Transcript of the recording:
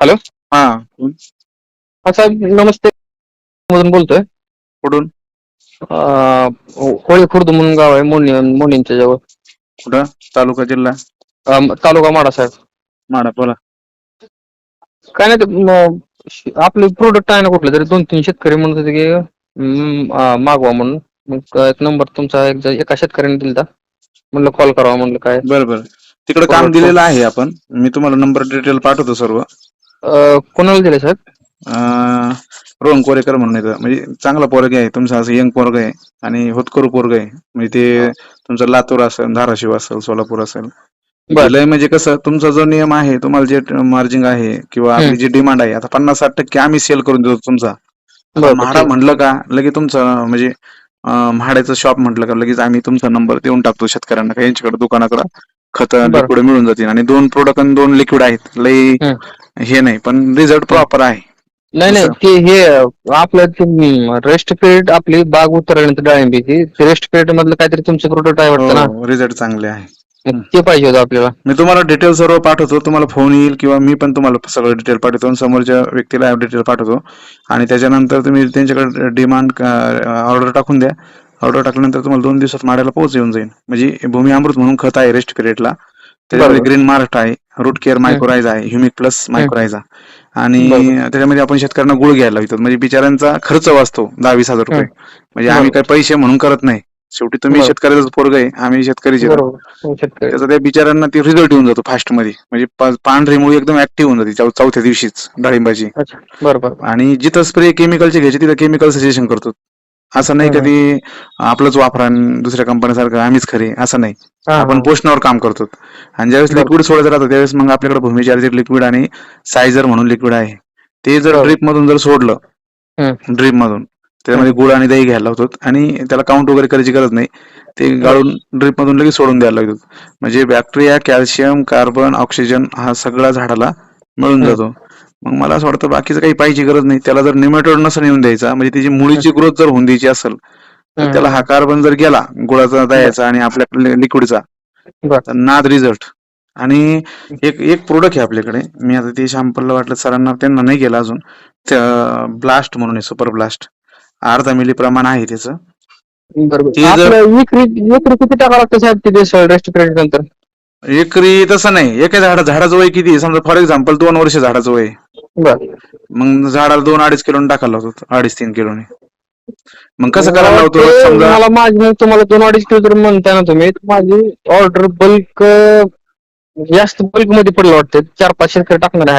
Hello? हा. हा साहेब नमस्ते. मधून बोलतोय. कुठून? अं, होळी खुर्द म्हणून गाव आहे मोनी मोनींच्या जवळ. कुठं? तालुका जिल्हा? अं, तालुका माडा साहेब. माडा बोला. काय नाही ते, म, श- आपले प्रोडक्ट आहे ना कुठले तरी दोन तीन शेतकरी म्हणत होते की अं, मागवा म्हणून. मग एक नंबर तुमचा एक एका शेतकऱ्याने दिलता. म्हणलं कॉल करावा म्हणलं काय. बरं बरं. तिकडे काम बरोबर. दिलेलं आहे आपण. मी तुम्हाला नंबर डिटेल पाठवतो सर्व. कोणाला दिले साहेब? अं, रोहन कोरेकर म्हणून येतं म्हणजे चांगला पोरग आहे. तुमचं असं यंग पोरग आहे. आणि होतकरू पोरग आहे. म्हणजे ते तुमचं लातूर असेल धाराशिव असेल सोलापूर असेल. बर. लय म्हणजे कसं तुमचा जो नियम आहे तुम्हाला जे मार्जिंग आहे किंवा आपली जी डिमांड आहे आता पन्नास साठ टक्के आम्ही सेल करून देतो तुमचा. बरं, म्हाडा ठीक. म्हटलं का लगेच तुमचं म्हणजे अं, म्हाड्याचं शॉप म्हटलं का लगेच आम्ही तुमचा नंबर देऊन टाकतो शेतकऱ्यांना. का यांच्याकडे दुकानाकडे खत बरं. लिक्विड मिळून जातील. आणि दोन प्रोडक्ट आणि दोन लिक्विड आहेत. लई. हे नाही पण रिझल्ट प्रॉपर आहे. नाही नाही. ते हे आपलं रेस्ट पिरियड आपली बाग उतरल्यानंतर डाळिंबीची रेस्ट पिरियड मधलं काहीतरी तुमचे प्रोडक्ट आहे वाटतं ना? रिझल्ट चांगले आहे. ते पाहिजे होतं आपल्याला. मी तुम्हाला डिटेल सर्व पाठवतो. तुम्हाला फोन येईल किंवा मी पण तुम्हाला सगळं डिटेल पाठवतो आणि समोरच्या व्यक्तीला डिटेल पाठवतो. आणि त्याच्यानंतर तुम्ही त्यांच्याकडे डिमांड ऑर्डर टाकून द्या. ऑर्डर टाकल्यानंतर तुम्हाला दोन दिवसात माड्याला पोहोच येऊन जाईल. म्हणजे भूमी अमृत म्हणून खत आहे रेस्ट पिरियडला त्याच्यामध्ये. ग्रीन मार्ट आहे रूट केअर मायक्रोरायझ आहे ह्युमिक प्लस मायक्रोरायझा आणि. त्याच्यामध्ये आपण शेतकऱ्यांना गुळ घ्यायला लावतो. म्हणजे बिचाऱ्यांचा खर्च वाचतो दहा वीस हजार रुपये. म्हणजे आम्ही. काही पैसे म्हणून करत नाही. शेवटी तुम्ही. शेतकऱ्याचं पोरग आहे आम्ही शेतकरीचे त्याचा त्या बिचाऱ्यांना ती रिझल्ट येऊन जातो फास्टमध्ये म्हणजे पांढरी मुळी एकदम ऍक्टिव्ह होऊन जाते चौथ्या दिवशीच डाळिंबाची. आणि जिथं स्प्रे केमिकलचे घ्यायचे तिथं केमिकल सजेशन करतो. असं नाही. कधी आपलंच वापरा आणि दुसऱ्या कंपनीसारखं आम्हीच खरे असं नाही आपण. पोषणावर काम करतो आणि ज्यावेळेस. लिक्विड सोडायचं राहतं त्यावेळेस मग आपल्याकडे भूमी चार्जर लिक्विड आणि सायझर म्हणून लिक्विड आहे ते जर. ड्रीप मधून जर सोडलं. ड्रीप मधून त्यामध्ये गुळ आणि दही घ्यायला लावतो आणि त्याला काउंट वगैरे करायची गरज नाही ते गाळून ड्रीप मधून लगेच सोडून द्यायला लागतो म्हणजे बॅक्टेरिया कॅल्शियम कार्बन ऑक्सिजन हा सगळा झाडाला मिळून. जातो. मग मला असं वाटतं बाकीचं काही पाहिजे गरज नाही. त्याला जर निमेटोड नसेल येऊन द्यायचा म्हणजे त्याची मुळीची ग्रोथ जर होऊन द्यायची असेल तर त्याला हा कार्बन जर गेला गुळाचा दह्याचा आणि आपल्या लिक्विडचा. तर नाद रिझल्ट. आणि एक एक प्रोडक्ट आहे आपल्याकडे. मी आता ते शॅम्पलला वाटलं सरांना त्यांना नाही गेला अजून. ब्लास्ट म्हणून आहे सुपर ब्लास्ट. अर्धा मिली प्रमाण आहे त्याचं. ते जर- किती टाका लागतं साहेब तिथे रेस्ट पिरियड नंतर? एकरी तसं नाही. एका झाडा झाडाचं वय किती? समजा फॉर एक्झाम्पल दोन वर्ष झाडाचं वय. आहे. बरं. मग झाडाला दोन अडीच किलो टाकायला लावतो. अडीच तीन किलोने. मग कसं करायला लावतो? ते समजा मला माझी तुम्हाला दोन अडीच किलो जर म्हणताय ना तुम्ही तर माझी ऑर्डर बल्क जास्त बल्कमध्ये पडलं वाटतं. चार पाच शेतकरी टाकणार आहे.